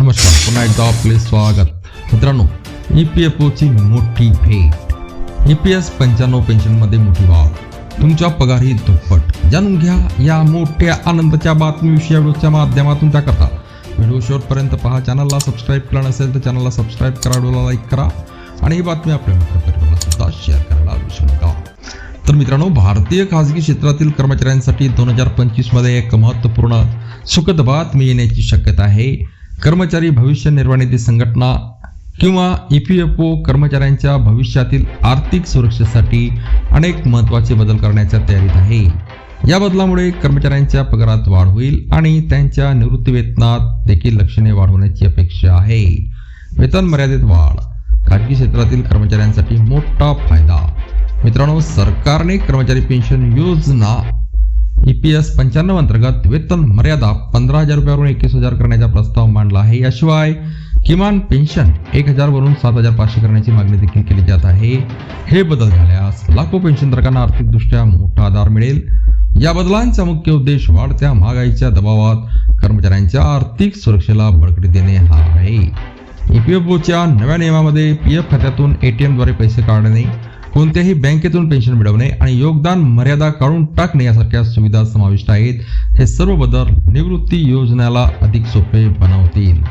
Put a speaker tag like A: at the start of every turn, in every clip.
A: नमस्कार पुन्हा एकदा आपले स्वागत. मित्रांनो ई पी एफ ओची मोठी भेट. ई पी एस पंच्याण्णव पेन्शनमध्ये मोठी वाढ. तुमच्या पगारही दुप्पट. जाणून घ्या या मोठ्या आनंदाच्या बातमीविषयी या व्हिडिओच्या माध्यमातून त्याकरता व्हिडिओ शेवटपर्यंत पहा चॅनलला सबस्क्राईब केला नसेल तर चॅनलला सबस्क्राईब करा व्हिडिओला लाईक करा आणि ही बातमी आपल्या मित्रपरिवाराला सुद्धा शेअर करायला विसरू नका. तर मित्रांनो भारतीय खाजगी क्षेत्रातील कर्मचाऱ्यांसाठी दोन हजार पंचवीसमध्ये एक महत्त्वपूर्ण सुखद बातमी येण्याची शक्यता आहे. कर्मचारी भविष्य निर्वाह निधी संघटना किंवा ई पी एफ ओ कर्मचाऱ्यांच्या भविष्यातील आर्थिक सुरक्षेसाठी अनेक महत्त्वाचे बदल करण्याच्या तयारीत आहे. या बदलामुळे कर्मचाऱ्यांच्या पगारात वाढ होईल आणि त्यांच्या निवृत्तीवेतनात देखील लक्षणीय वाढ होण्याची अपेक्षा आहे. वेतन मर्यादेत वाढ. खाजगी क्षेत्रातील कर्मचाऱ्यांसाठी मोठा फायदा. मित्रांनो सरकारने कर्मचारी पेन्शन योजना ई पी एस पंच्याण्णव अंतर्गत वेतन मर्यादा पंधरा हजार रुपयावरून एकवीस हजार करण्याचा प्रस्ताव मांडला आहे. याशिवाय किमान पेन्शन एक हजारवरून सात हजार पाचशे करण्याची मागणी देखील केली जात आहे. हे बदल झाल्यास लाखो पेन्शनधारकांना आर्थिकदृष्ट्या मोठा आधार मिळेल. या बदलांचा मुख्य उद्देश वाढत्या महागाईच्या दबावात कर्मचाऱ्यांच्या आर्थिक सुरक्षेला बळकटी देणे हा आहे. ईपीएफओच्या नव्या नियमामध्ये पी एफ खात्यातून ए टी एमद्वारे पैसे काढणे कोणत्याही बँकेतून पेन्शन मिळवणे आणि योगदान मर्यादा काढून टाकणे यासारख्या सुविधा समाविष्ट आहेत. हे सर्व बदल निवृत्ती योजनेला अधिक सोपे बनवतील.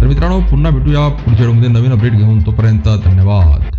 A: तर मित्रांनो पुन्हा भेटूया पुढच्या व्हिडिओमध्ये नवीन अपडेट घेऊन. तोपर्यंत धन्यवाद.